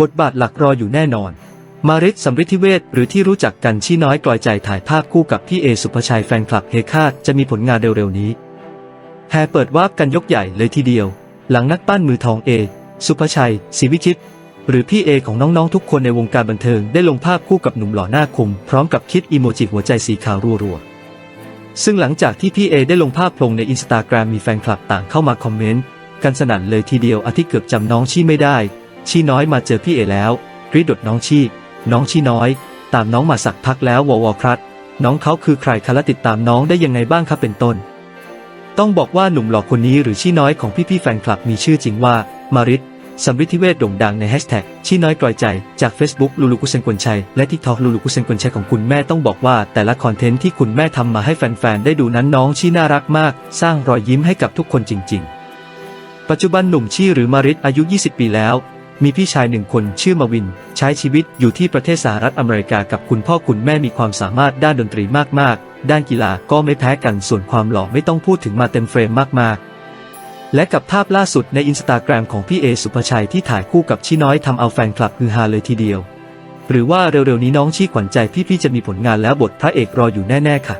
บทบาทหลักรออยู่แน่นอน มาริสสำริดทิเวศหรือที่รู้จักกันชี้น้อยกลอยใจถ่ายภาพคู่กับพี่เอสุภชัยแฟนคลับเฮคาดจะมีผลงานเร็วๆนี้แฮเปิดวากันยกใหญ่เลยทีเดียว หลังนักปั้นมือทองเอ สุภชัยศรีวิชิต หรือพี่เอของน้องๆทุกคนในวงการบันเทิงได้ลงภาพคู่กับหนุ่มหล่อหน้าคม พร้อมกับคิดอีโมจิหัวใจสีขาวรัวๆซึ่งหลังจากที่พี่เอได้ลงภาพลงในอินสตาแกรมมีแฟนคลับต่างเข้ามาคอมเมนต์กันสนั่นเลยทีเดียวอาทิเกือบจำน้องชี่ไม่ได้ ชี่น้อยมาเจอพี่เอแล้วรีดดน้องชี่น้องชี่น้อย ตามน้องมาสักพักแล้ววอวอครับ น้องเขาคือใครคะและติดตามน้องได้ยังไงบ้างครับเป็นต้น ต้องบอกว่าหนุ่มหล่อคนนี้หรือชี่น้อยของพี่ๆแฟนคลับมีชื่อจริงว่ามาริสสำริดทิเวศโด่งดังในแฮชแท็กชี่น้อยกลอยใจจาก Facebook ลูลูกุเซนกวนชัย และทิกทอกลูลูกุเซนกวนชัยของคุณแม่ต้องบอกว่าแต่ละคอนเทนต์ที่คุณแม่ทำมาให้แฟนๆ ได้ดูนั้นน้องชี่น่ารักมาก สร้างรอยยิ้มให้กับทุกคนจริง ๆ ปัจจุบันหนุ่มชี่หรือมาริสอายุ 20 ปีแล้ว มีพี่ชายหนึ่งคนชื่อมาวิน ใช้ชีวิตอยู่ที่ประเทศสหรัฐอเมริกากับคุณพ่อคุณแม่มีความสามารถด้านดนตรีมากๆ ด้านกีฬาก็ไม่แพ้กันส่วนความหล่อไม่ต้องพูดถึงมาเต็มเฟรมมากๆ และกับภาพล่าสุดในอินสตาแกรมของพี่เอสุภชัยที่ถ่ายคู่กับชี่น้อยทำเอาแฟนคลับฮือฮาเลยทีเดียว หรือว่าเร็วๆนี้น้องชี่ขวัญใจพี่ๆจะมีผลงานแล้วบทพระเอกรออยู่แน่ๆค่ะ